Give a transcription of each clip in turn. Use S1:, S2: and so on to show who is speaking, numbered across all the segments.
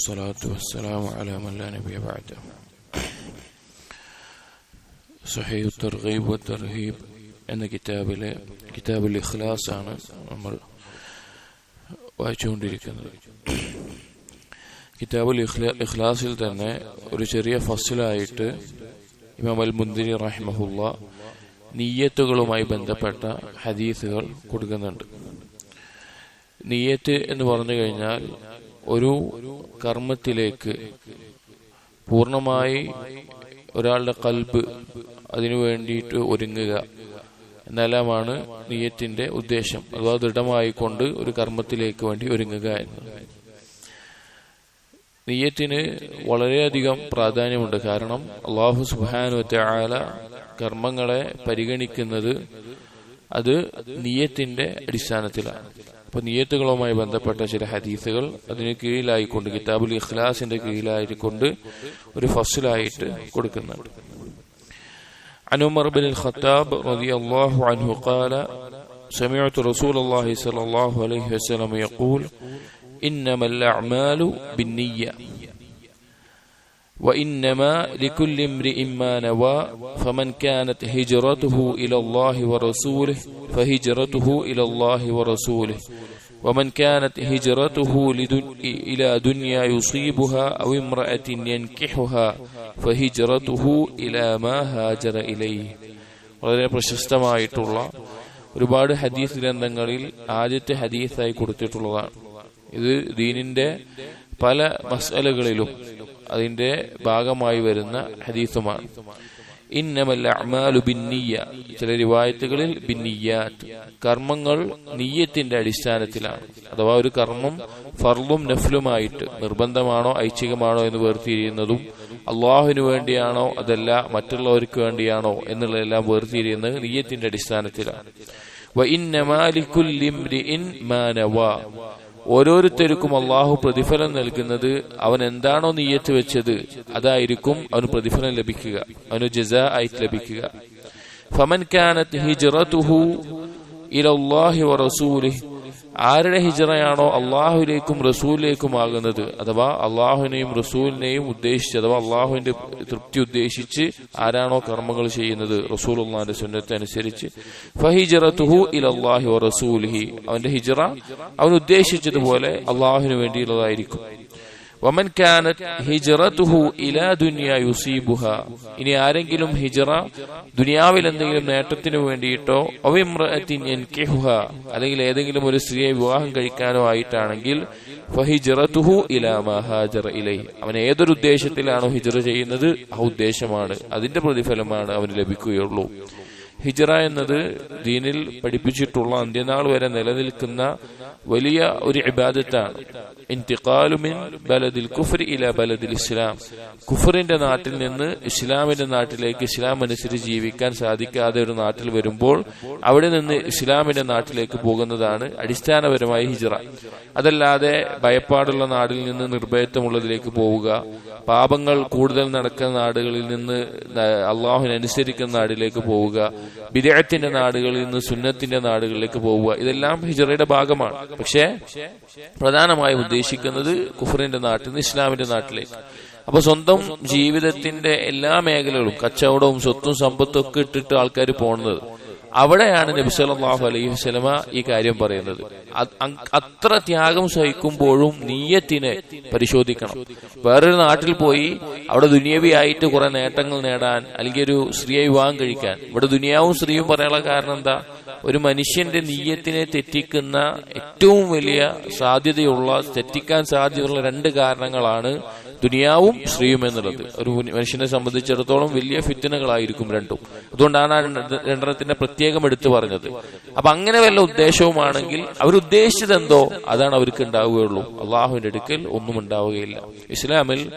S1: والصلاة والسلام على من لا نبي بعده സഹീഹ് തർഗീബ് വ തർഹീബ് എന്ന കിതാബിലെ കിതാബുൽ ഇഖ്ലാസ് ആണ് നമ്മൾ വായിച്ചുകൊണ്ടിരിക്കുന്നത് കിതാബുൽ ഇഖ്ലാ- ഇഖ്ലാസിൽ തന്നെ ഒരു ചെറിയ ഫസിലായിട്ട് ഇമാം അൽ മുന്തിരി റഹിമഹുല്ല നീയത്തുകളുമായി ബന്ധപ്പെട്ട ഹദീസുകൾ കൊടുക്കുന്നുണ്ട് നീയത്ത് എന്ന് പറഞ്ഞു കഴിഞ്ഞാൽ ഒരു കർമ്മത്തിലേക്ക് പൂർണമായി ഒരാളുടെ കൽബ് അതിനു വേണ്ടിയിട്ട് ഒരുങ്ങുക എന്നെല്ലാമാണ് നീയത്തിന്റെ ഉദ്ദേശം. അഥവാ ദൃഢമായിക്കൊണ്ട് ഒരു കർമ്മത്തിലേക്ക് വേണ്ടി ഒരുങ്ങുക എന്നത്. നീയത്തിന് വളരെയധികം പ്രാധാന്യമുണ്ട്. കാരണം അള്ളാഹു സുബാനു ആല കർമ്മങ്ങളെ പരിഗണിക്കുന്നത് അത് നീയത്തിന്റെ അടിസ്ഥാനത്തിലാണ്. അപ്പൊ നീയത്തുകളുമായി ബന്ധപ്പെട്ട ചില ഹദീസുകൾ അതിന് കീഴിലായിക്കൊണ്ട് കിതാബുൽ ഇഖ്ലാസിന്റെ കീഴിലായിക്കൊണ്ട് ഒരു ഫസിലായിട്ട് കൊടുക്കുന്നുണ്ട് عن عمر بن الخطاب رضي الله عنه قال سمعت رسول الله صلى الله عليه وسلم يقول إنما الأعمال بالنية وإنما لكل امرئ ما نوى فمن كانت هجرته إلى الله ورسوله فهجرته إلى الله ورسوله ومن كانت هجرته لدن... إلى دنيا يصيبها أو امرأة ينكحها فهجرته إلى ما هاجر إليه വളരെ പ്രശസ്തമായിട്ടുള്ള ഒരുപാട് ഹദീസ് ഗ്രന്ഥങ്ങളിൽ ആദ്യത്തെ ഹദീസായി കൊടുത്തിട്ടുള്ളതാണ് ഇത് ദീനിന്റെ പല മസലകളിലും അതിന്റെ ഭാഗമായി വരുന്ന ഹദീസുമാണ്. ഇന്നമൽ അമാലു ചില റിവായത്തുകളിൽ ബിന്നിയാത്ത് കർമ്മങ്ങൾ നീയത്തിന്റെ അടിസ്ഥാനത്തിലാണ്. അഥവാ ഒരു കർമ്മം ഫർലും നഫ്ലുമായിട്ട് നിർബന്ധമാണോ ഐച്ഛികമാണോ എന്ന് വേർതിരിയുന്നതും അള്ളാഹുവിന് വേണ്ടിയാണോ അതല്ല മറ്റുള്ളവർക്ക് വേണ്ടിയാണോ എന്നുള്ളതെല്ലാം വേർതിരിയുന്നത് നീയത്തിന്റെ അടിസ്ഥാനത്തിലാണ്. ഓരോരുത്തർക്കും അള്ളാഹു പ്രതിഫലം നൽകുന്നത് അവൻ എന്താണോ നീയത്ത് വെച്ചത് അതായിരിക്കും അവന് പ്രതിഫലം ലഭിക്കുക. അവന് ജസ ആയിട്ട് ലഭിക്കുക. ഫമൻ കാനത്ത് ഹിജറത്തുഹു ഇലല്ലാഹി വറസൂലിഹി ആരുടെ ഹിജറയാണോ അള്ളാഹുലേക്കും റസൂലിലേക്കും ആകുന്നത് അഥവാ അള്ളാഹുവിനെയും റസൂലിനെയും ഉദ്ദേശിച്ച് അഥവാ അള്ളാഹുവിന്റെ തൃപ്തി ഉദ്ദേശിച്ച് ആരാണോ കർമ്മങ്ങൾ ചെയ്യുന്നത്? റസൂൽ അള്ളാഹിന്റെ സുന്നത്തെ അനുസരിച്ച്. അവന്റെ ഹിജറ അവൻ ഉദ്ദേശിച്ചതുപോലെ അള്ളാഹുവിന് വേണ്ടിയുള്ളതായിരിക്കും. വമൻ കാനത്ത് ഹിജറത്തുഹു ഇലാ ദുനിയ യുസീബുഹ. ഇനി ആരെങ്കിലും ഹിജറ ദുനിയാവിൽ എന്തെങ്കിലും നേട്ടത്തിനു വേണ്ടിയിട്ടോ അവിമ്രഅത്തിൻ യൻകിഹുഹ അല്ലെങ്കിൽ ഏതെങ്കിലും ഒരു സ്ത്രീയെ വിവാഹം കഴിക്കാനോ ആയിട്ടാണെങ്കിൽ ഫഹിജറത്തുഹു ഇലാ മാ ഇലൈ അവൻ ഏതൊരു ഉദ്ദേശത്തിലാണോ ഹിജറ ചെയ്യുന്നത്? ആ ഉദ്ദേശമാണ്. അതിന്റെ പ്രതിഫലമാണ് അവന് ലഭിക്കുകയുള്ളൂ. ഹിജറ എന്നത് ദീനിൽ പഠിപ്പിച്ചിട്ടുള്ള അന്ത്യനാൾ വരെ നിലനിൽക്കുന്ന വലിയ ഒരു ഇബാദത്താണ്. ഇന്തിഖാലുമിൻ ബലദിൽ കുഫർ ഇല ബലദിൽ ഇസ്ലാം. കുഫറിന്റെ നാട്ടിൽ നിന്ന് ഇസ്ലാമിന്റെ നാട്ടിലേക്ക് ഇസ്ലാം അനുസരിച്ച് ജീവിക്കാൻ സാധിക്കാതെ ഒരു നാട്ടിൽ വരുമ്പോൾ അവിടെ നിന്ന് ഇസ്ലാമിന്റെ നാട്ടിലേക്ക് പോകുന്നതാണ് അടിസ്ഥാനപരമായി ഹിജറ. അതല്ലാതെ ഭയപ്പാടുള്ള നാടിൽ നിന്ന് നിർഭയത്വമുള്ളതിലേക്ക് പോവുക പാപങ്ങൾ കൂടുതൽ നടക്കുന്ന നാടുകളിൽ നിന്ന് അള്ളാഹുവിനനുസരിക്കുന്ന നാടിലേക്ക് പോവുക വിദേഹത്തിന്റെ നാടുകളിൽ നിന്ന് സുന്നത്തിന്റെ നാടുകളിലേക്ക് പോവുക. ഇതെല്ലാം ഹിജറയുടെ ഭാഗമാണ്. പക്ഷേ പ്രധാനമായും ഉദ്ദേശിക്കുന്നത് കുഫറിന്റെ നാട്ടിൽ നിന്ന് ഇസ്ലാമിന്റെ നാട്ടിലേക്ക്. അപ്പൊ സ്വന്തം ജീവിതത്തിന്റെ എല്ലാ മേഖലകളും കച്ചവടവും സ്വത്തും സമ്പത്തും ഒക്കെ ഇട്ടിട്ട് ആൾക്കാർ പോകുന്നത് അവിടെയാണ് നബി സല്ലല്ലാഹു അലൈഹി വസ്ലമ ഈ കാര്യം പറയുന്നത്. അത്ര ത്യാഗം സഹിക്കുമ്പോഴും നീയത്തിനെ പരിശോധിക്കണം. വേറൊരു നാട്ടിൽ പോയി അവിടെ ദുനിയവിയായിട്ട് കുറെ നേട്ടങ്ങൾ നേടാൻ അല്ലെങ്കിൽ ഒരു സ്ത്രീയെ വിവാഹം കഴിക്കാൻ. ഇവിടെ ദുനിയാവും സ്ത്രീയും പറയാനുള്ള കാരണം എന്താ? ഒരു മനുഷ്യന്റെ നീയത്തിനെ തെറ്റിക്കുന്ന ഏറ്റവും വലിയ സാധ്യതയുള്ള തെറ്റിക്കാൻ സാധ്യതയുള്ള രണ്ട് കാരണങ്ങളാണ് ദുനിയാവും സ്ത്രീയും എന്നുള്ളത്. ഒരു മനുഷ്യനെ സംബന്ധിച്ചിടത്തോളം വലിയ ഫിത്തിനകളായിരിക്കും രണ്ടും. അതുകൊണ്ടാണ് രണ്ടെണ്ണത്തിന്റെ പ്രത്യേകം എടുത്തു പറഞ്ഞത്. അപ്പൊ അങ്ങനെ വല്ല ഉദ്ദേശവുമാണെങ്കിൽ അവരുദ്ദേശിച്ചത് എന്തോ അതാണ് അവർക്ക് ഉണ്ടാവുകയുള്ളൂ അള്ളാഹുവിന്റെ അടുക്കൽ ഒന്നും ഉണ്ടാവുകയില്ല. ഇസ്ലാമിൽ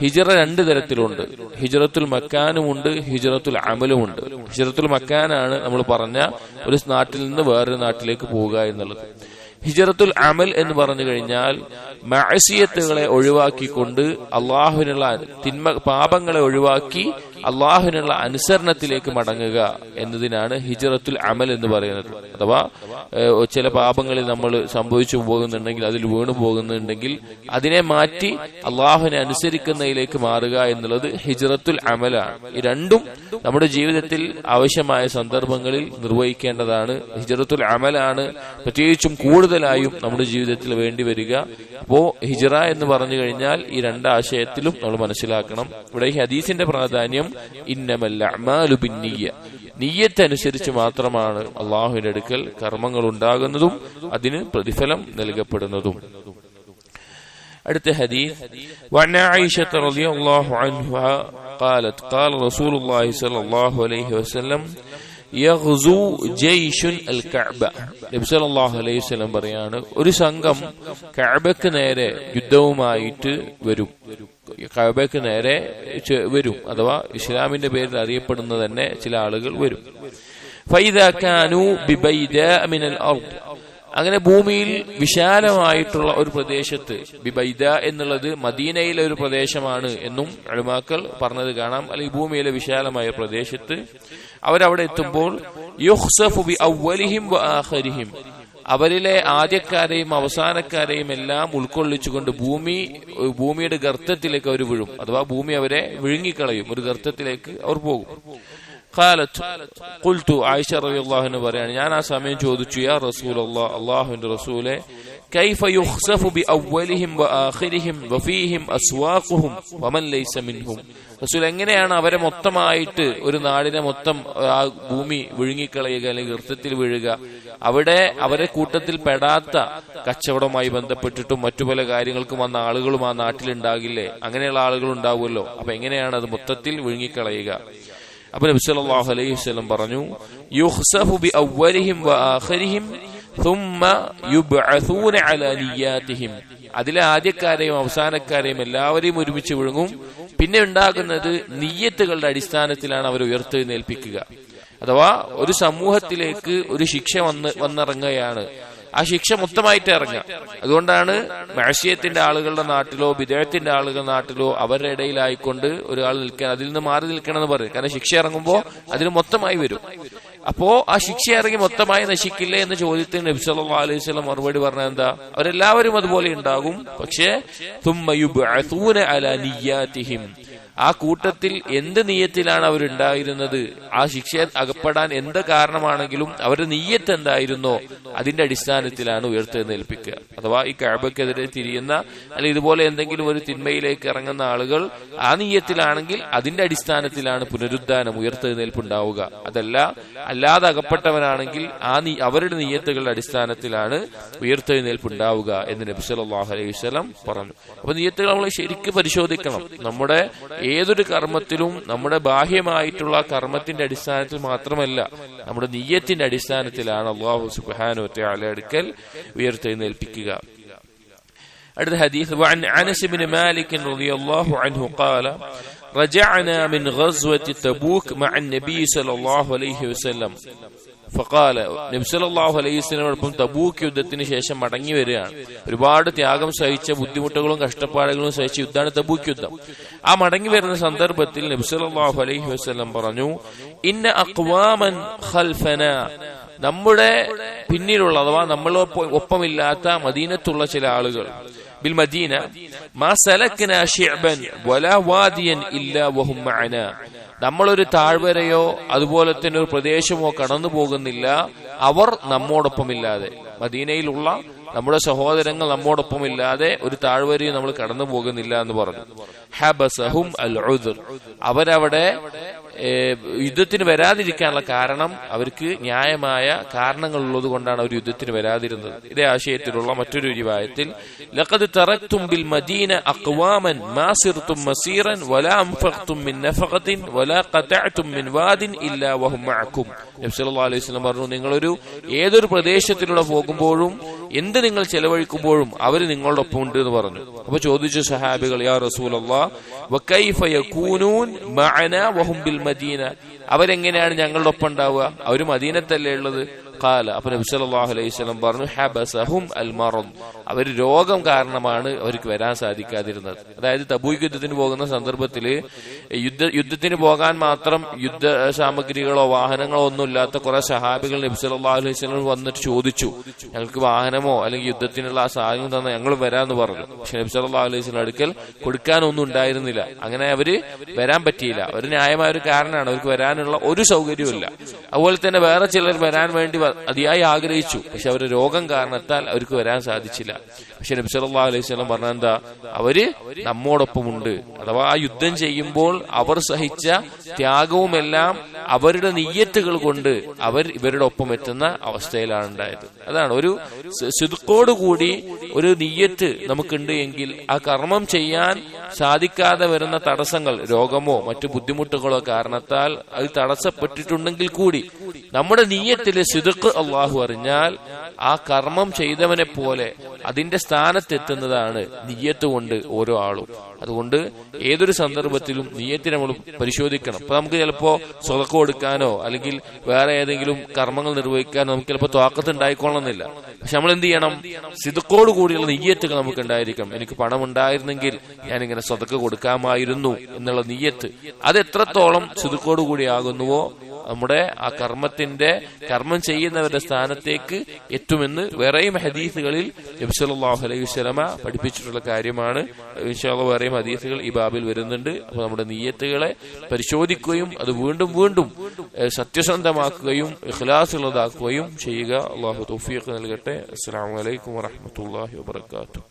S1: ഹിജറ രണ്ട് തരത്തിലുണ്ട്. ഹിജറത്തുൽ മക്കാനുമുണ്ട് ഹിജറത്തുൽ അമലുമുണ്ട്. ഹിജറത്തുൽ മക്കാനാണ് നമ്മൾ പറഞ്ഞ ഒരു നാട്ടിൽ നിന്ന് വേറൊരു നാട്ടിലേക്ക് പോവുക എന്നുള്ളത്. ഹിജറത്തുൽ അമൽ എന്ന് പറഞ്ഞു കഴിഞ്ഞാൽ മഅസിയത്തുകളെ ഒഴിവാക്കിക്കൊണ്ട് അള്ളാഹുവിനുള്ള തിന്മ പാപങ്ങളെ ഒഴിവാക്കി അള്ളാഹുവിനുള്ള അനുസരണത്തിലേക്ക് മടങ്ങുക എന്നതിനാണ് ഹിജറത്തുൽ അമൽ എന്ന് പറയുന്നത്. അഥവാ ചില പാപങ്ങളിൽ നമ്മൾ സംഭവിച്ചു പോകുന്നുണ്ടെങ്കിൽ അതിൽ വീണു പോകുന്നുണ്ടെങ്കിൽ അതിനെ മാറ്റി അള്ളാഹുവിനെ അനുസരിക്കുന്നതിലേക്ക് മാറുക എന്നുള്ളത് ഹിജറത്തുൽ അമലാണ്. ഈ രണ്ടും നമ്മുടെ ജീവിതത്തിൽ ആവശ്യമായ സന്ദർഭങ്ങളിൽ നിർവഹിക്കേണ്ടതാണ്. ഹിജറത്തുൽ അമലാണ് പ്രത്യേകിച്ചും കൂടുതലായും നമ്മുടെ ജീവിതത്തിൽ വേണ്ടി വരിക. അപ്പോ ഹിജറ എന്ന് പറഞ്ഞു കഴിഞ്ഞാൽ ഈ രണ്ട് ആശയത്തിലും നമ്മൾ മനസ്സിലാക്കണം. ഇവിടെ ഈ ഹദീസിന്റെ പ്രാധാന്യം ഇന്നമല്ല അമാലു ബിന്നിയ നീയത്തനുസരിച്ച് മാത്രമാണ് അള്ളാഹുവിന്റെ അടുക്കൽ കർമ്മങ്ങൾ ഉണ്ടാകുന്നതും അതിന് പ്രതിഫലം നൽകപ്പെടുന്നതും അടുത്ത ഹദീസ് وعن عائشة رضي الله عنها قالت قال رسول الله صلى الله عليه وسلم യഗ്സു ജയ്ഷുൻ അൽ കഅബ നബി സല്ലല്ലാഹു അലൈഹി വസല്ലം പറയാണ് ഒരു സംഘം കഅബയ്ക്ക് നേരെ യുദ്ധവുമായിട്ട് വരും കഅബയ്ക്ക് നേരെ വരും അഥവാ ഇസ്ലാമിന്റെ പേരിൽ അറിയപ്പെടുന്ന തന്നെ ചില ആളുകൾ വരും. അങ്ങനെ ഭൂമിയിൽ വിശാലമായിട്ടുള്ള ഒരു പ്രദേശത്ത് ബിബൈദ എന്നുള്ളത് മദീനയിലെ ഒരു പ്രദേശമാണ് എന്നും അഴിമാക്കൾ പറഞ്ഞത് കാണാം. അല്ലെങ്കിൽ ഭൂമിയിലെ വിശാലമായ പ്രദേശത്ത് അവരവിടെ എത്തുമ്പോൾ യുഹ്സഫു ബി അവലിഹിം ആഖരിഹിം. അവരിലെ ആദ്യക്കാരെയും അവസാനക്കാരെയും എല്ലാം ഉൾക്കൊള്ളിച്ചുകൊണ്ട് ഭൂമി ഭൂമിയുടെ ഗർത്തത്തിലേക്ക് അവർ വീഴും. അഥവാ ഭൂമി അവരെ വിഴുങ്ങിക്കളയും. ഒരു ഗർത്തത്തിലേക്ക് അവർ പോകും. ഖുൽതു ആയിഷ റളിയല്ലാഹു അൻഹ പറയാണ് ഞാൻ ആ സമയം ചോദിച്ചു യാ റസൂലെ കൈഫ യുഖസഫു ബി അവലിഹിം വ ആഖിരിഹിം വ ഫീഹിം അസ്വാഖുഹും വമൻ ലൈസ മിൻഹും? റസൂൽ എങ്ങനെയാണ് അവരെ മൊത്തമായിട്ട് ഒരു നാടിനെ മൊത്തം ആ ഭൂമി വിഴുങ്ങിക്കളയുക അല്ലെങ്കിൽ വൃത്തത്തിൽ വീഴുക? അവിടെ അവരെ കൂട്ടത്തിൽ പെടാത്ത കച്ചവടവുമായി ബന്ധപ്പെട്ടിട്ടും മറ്റു പല കാര്യങ്ങൾക്കും വന്ന ആളുകളും ആ നാട്ടിലുണ്ടാകില്ലേ? അങ്ങനെയുള്ള ആളുകൾ ഉണ്ടാവുമല്ലോ അപ്പൊ എങ്ങനെയാണ് അത് മൊത്തത്തിൽ വിഴുങ്ങിക്കളയുക? അപ്പൊ നബി സല്ലല്ലാഹു അലൈഹി വസല്ലം പറഞ്ഞു യുഖ്സഫു ബി അവലിഹിം വ ആഖിരിഹിം ثم يبعثون على نياتهم അതിലെ ആദ്യക്കാരെയും അവസാനക്കാരെയും എല്ലാവരെയും ഒരുമിച്ച് വിഴുങ്ങും പിന്നെ ഉണ്ടാകുന്നത് നീയത്തുകളുടെ അടിസ്ഥാനത്തിലാണ് അവർ ഉയർത്തെഴുന്നേൽപ്പിക്കുക അഥവാ ഒരു സമൂഹത്തിലേക്ക് ഒരു ശിക്ഷ വന്ന് വന്നിറങ്ങുകയാണ് ആ ശിക്ഷ മൊത്തമായിട്ട് ഇറങ്ങുക. അതുകൊണ്ടാണ് മാഷ്യത്തിന്റെ ആളുകളുടെ നാട്ടിലോ വിദേഹത്തിന്റെ ആളുകളുടെ നാട്ടിലോ അവരുടെ ഇടയിലായിക്കൊണ്ട് ഒരാൾ നിൽക്കാൻ അതിൽ നിന്ന് മാറി നിൽക്കണം എന്ന് പറയും കാരണം ശിക്ഷ ഇറങ്ങുമ്പോൾ അതിന് മൊത്തമായി വരും. അപ്പോ ആ ശിക്ഷ ഇറങ്ങി മൊത്തമായി നശിക്കില്ലേ എന്ന ചോദ്യത്തിന് നബി അലൈഹി സ്വലം മറുപടി പറഞ്ഞ എന്താ അവരെല്ലാവരും അതുപോലെ ഉണ്ടാകും. പക്ഷേ തുമ്മയുബ് അലാ ആ കൂട്ടത്തിൽ എന്ത് നീയത്തിലാണ് അവരുണ്ടായിരുന്നത്? ആ ശിക്ഷ അകപ്പെടാൻ എന്ത് കാരണമാണെങ്കിലും അവരുടെ നീയത്ത് എന്തായിരുന്നോ അതിന്റെ അടിസ്ഥാനത്തിലാണ് ഉയർത്തെഴുന്നേൽപ്പിക്കുക അഥവാ ഈ കഴബക്കെതിരെ തിരിയുന്ന അല്ലെങ്കിൽ ഇതുപോലെ എന്തെങ്കിലും ഒരു തിന്മയിലേക്ക് ഇറങ്ങുന്ന ആളുകൾ ആ നീയത്തിലാണെങ്കിൽ അതിന്റെ അടിസ്ഥാനത്തിലാണ് പുനരുദ്ധാനം ഉയർത്തെഴുന്നേൽപ്പ് ഉണ്ടാവുക അതല്ല അല്ലാതെ അകപ്പെട്ടവനാണെങ്കിൽ ആ നീ അവരുടെ നീയത്തുകളുടെ അടിസ്ഥാനത്തിലാണ് ഉയർത്തെഴുന്നേൽപ്പ് ഉണ്ടാവുക എന്ന് നബി അലൈഹി സ്വലം പറഞ്ഞു. അപ്പൊ നീയത്തുകൾ നമ്മൾ ശരിക്കും പരിശോധിക്കണം. നമ്മുടെ ഏതൊരു കർമ്മത്തിലും നമ്മുടെ ബാഹ്യമായിട്ടുള്ള കർമ്മത്തിന്റെ അടിസ്ഥാനത്തിൽ മാത്രമല്ല നമ്മുടെ നീയത്തിന്റെ അടിസ്ഥാനത്തിലാണ് അള്ളാഹു സുബ്ഹാനഹു വതആല അടുക്കൽ ഉയർത്തെഴുന്നേൽപ്പിക്കുക അടുത്ത ഹദീസ് وعن انس بن مالك رضي الله عنه قال رجعنا من غزوة تبوك مع النبي صلى الله عليه وسلم ഫഖാല നബി സല്ലല്ലാഹു അലൈഹി വസല്ലമയോടൊപ്പം തബൂക്ക് യുദ്ധത്തിന് ശേഷം മടങ്ങി വരികയാണ്. ഒരുപാട് ത്യാഗം സഹിച്ച ബുദ്ധിമുട്ടുകളും കഷ്ടപ്പാടുകളും സഹിച്ച യുദ്ധമാണ് തബൂക്ക് യുദ്ധം. ആ മടങ്ങി വരുന്ന സന്ദർഭത്തിൽ നബ്സലാഹു അലൈഹി വസ്ലം പറഞ്ഞു ഇന്ന അക്വാമൻ ഖൽഫന. നമ്മുടെ പിന്നിലുള്ള അഥവാ നമ്മളൊപ്പം ഒപ്പമില്ലാത്ത മദീനത്തുള്ള ചില ആളുകൾ ബിൽ മദീന മാ സലക്ന ഷിഅബൻ വലാ വാദിയൻ ഇല്ലാ വഹും മഅന. നമ്മളൊരു താഴ്വരയോ അതുപോലെ തന്നെ ഒരു പ്രദേശമോ കടന്നു പോകുന്നില്ല അവർ നമ്മോടൊപ്പമില്ലാതെ മദീനയിലുള്ള നമ്മുടെ സഹോദരങ്ങൾ നമ്മോടൊപ്പം ഇല്ലാതെ ഒരു താഴ്വരയും നമ്മൾ കടന്നു പോകുന്നില്ല എന്ന് പറഞ്ഞു. ഹബസഹും അൽ അവരവിടെ യുദ്ധത്തിന് വരാതിരിക്കാനുള്ള കാരണം അവർക്ക് ന്യായമായ കാരണങ്ങൾ ഉള്ളത് കൊണ്ടാണ് അവർ യുദ്ധത്തിന് വരാതിരുന്നത്. ഇതേ ആശയത്തിലുള്ള മറ്റൊരു രൂപായത്തിൽ ലഖദ് തറക്തും ബിൽ മദീന മസീറൻ വലാ വലാ മിൻ ഇല്ലാ വഹും നബി അലൈഹി വസല്ലം പറഞ്ഞു നിങ്ങളൊരു ഏതൊരു പ്രദേശത്തിലൂടെ പോകുമ്പോഴും എന്ത് നിങ്ങൾ ചെലവഴിക്കുമ്പോഴും അവർ നിങ്ങളുടെ ഒപ്പം ഉണ്ട് എന്ന് പറഞ്ഞു. അപ്പൊ ചോദിച്ചു സഹാബികൾ യാ മദീന. അവരെങ്ങനെയാണ് ഞങ്ങളുടെ ഒപ്പം ഉണ്ടാവുക? അവർ മദീനത്തല്ലേ ഉള്ളത്? കാല അപ്പൊ നബി സല്ലല്ലാഹു അലൈഹി വസല്ലം പറഞ്ഞു ഹബസഹും അൽ മറദ് അവർ രോഗം കാരണമാണ് അവർക്ക് വരാൻ സാധിക്കാതിരുന്നത്. അതായത് തബൂക്ക് യുദ്ധത്തിന് പോകുന്ന സന്ദർഭത്തിൽ യുദ്ധ യുദ്ധത്തിന് പോകാൻ മാത്രം യുദ്ധ സാമഗ്രികളോ വാഹനങ്ങളോ ഒന്നും ഇല്ലാത്ത കുറെ സഹാബികൾ നബി സല്ലല്ലാഹു അലൈഹി വസല്ലം വന്നിട്ട് ചോദിച്ചു ഞങ്ങൾക്ക് വാഹനമോ അല്ലെങ്കിൽ യുദ്ധത്തിനുള്ള ആ സാധനം തന്ന ഞങ്ങൾ വരാമെന്ന് പറഞ്ഞു. പക്ഷെ നബി സല്ലല്ലാഹു അലൈഹി വസല്ലം അടുക്കൽ കൊടുക്കാനൊന്നും ഉണ്ടായിരുന്നില്ല. അങ്ങനെ അവർ വരാൻ പറ്റിയില്ല. ഒരു ന്യായമായ ഒരു കാരണമാണ് അവർക്ക് വരാനുള്ള ഒരു സൗകര്യവും അതുപോലെ തന്നെ വേറെ ചിലർ വരാൻ വേണ്ടി അതിയായി ആഗ്രഹിച്ചു. പക്ഷെ അവരുടെ രോഗം കാരണത്താൽ അവർക്ക് വരാൻ സാധിച്ചില്ല. പക്ഷെ നബി സല്ലല്ലാഹു അലൈഹി സ്വലം പറഞ്ഞ എന്താ? അവർ നമ്മോടൊപ്പമുണ്ട്. അഥവാ ആ യുദ്ധം ചെയ്യുമ്പോൾ അവർ സഹിച്ച ത്യാഗവുമെല്ലാം അവരുടെ നെയ്യത്തുകൾ കൊണ്ട് അവർ ഇവരുടെ ഒപ്പം എത്തുന്ന അവസ്ഥയിലാണ് ഉണ്ടായത്. അതാണ് ഒരു സിദ്ക്കോട് കൂടി ഒരു നെയ്യത്ത് നമുക്കുണ്ട് എങ്കിൽ ആ കർമ്മം ചെയ്യാൻ സാധിക്കാതെ വരുന്ന തടസ്സങ്ങൾ രോഗമോ മറ്റു ബുദ്ധിമുട്ടുകളോ കാരണത്താൽ അത് തടസ്സപ്പെട്ടിട്ടുണ്ടെങ്കിൽ കൂടി നമ്മുടെ നീയത്തിലെ സിതുക്ക് അള്ളാഹു അറിഞ്ഞാൽ ആ കർമ്മം ചെയ്തവനെ പോലെ അതിന്റെ സ്ഥാനത്തെത്തുന്നതാണ് നിയ്യത്ത് കൊണ്ട് ഓരോ ആളും. അതുകൊണ്ട് ഏതൊരു സന്ദർഭത്തിലും നിയ്യത്തിനെ നമ്മൾ പരിശോധിക്കണം. ഇപ്പൊ നമുക്ക് ചിലപ്പോ സ്വതക്കം കൊടുക്കാനോ അല്ലെങ്കിൽ വേറെ ഏതെങ്കിലും കർമ്മങ്ങൾ നിർവഹിക്കാനോ നമുക്ക് ചിലപ്പോൾ തോക്കത്ത് ഉണ്ടായിക്കൊള്ളണമെന്നില്ല. പക്ഷെ നമ്മൾ എന്ത് ചെയ്യണം? സിതുക്കോട് കൂടിയുള്ള നെയ്യത്തുകൾ നമുക്ക് ഉണ്ടായിരിക്കണം. എനിക്ക് പണം ഉണ്ടായിരുന്നെങ്കിൽ ഞാൻ ഇങ്ങനെ സ്വതക്ക കൊടുക്കാമായിരുന്നു എന്നുള്ള നെയ്യത്ത് അത് എത്രത്തോളം സിതുക്കോട് കൂടി ആകുന്നുവോ നമ്മുടെ ആ കർമ്മത്തിന്റെ കർമ്മം ചെയ്യുന്നവരുടെ സ്ഥാനത്തേക്ക് എത്തുമെന്ന് വേറെയും ഹദീസുകളിൽ നബി സല്ലല്ലാഹു അലൈഹി സ്വലമ പഠിപ്പിച്ചിട്ടുള്ള കാര്യമാണ്. വേറെയും ഹദീസുകൾ ഈ ബാബിൽ വരുന്നുണ്ട്. അപ്പൊ നമ്മുടെ നീയത്തുകളെ പരിശോധിക്കുകയും അത് വീണ്ടും വീണ്ടും സത്യസന്ധമാക്കുകയും ഇഖ്ലാസ് ഉള്ളതാക്കുകയും ചെയ്യുക. അള്ളാഹു തൗഫീഖ് നൽകട്ടെ. അസ്സാം വലൈക്കും വാഹമത്തല്ലാഹി വബറകാതുഹു.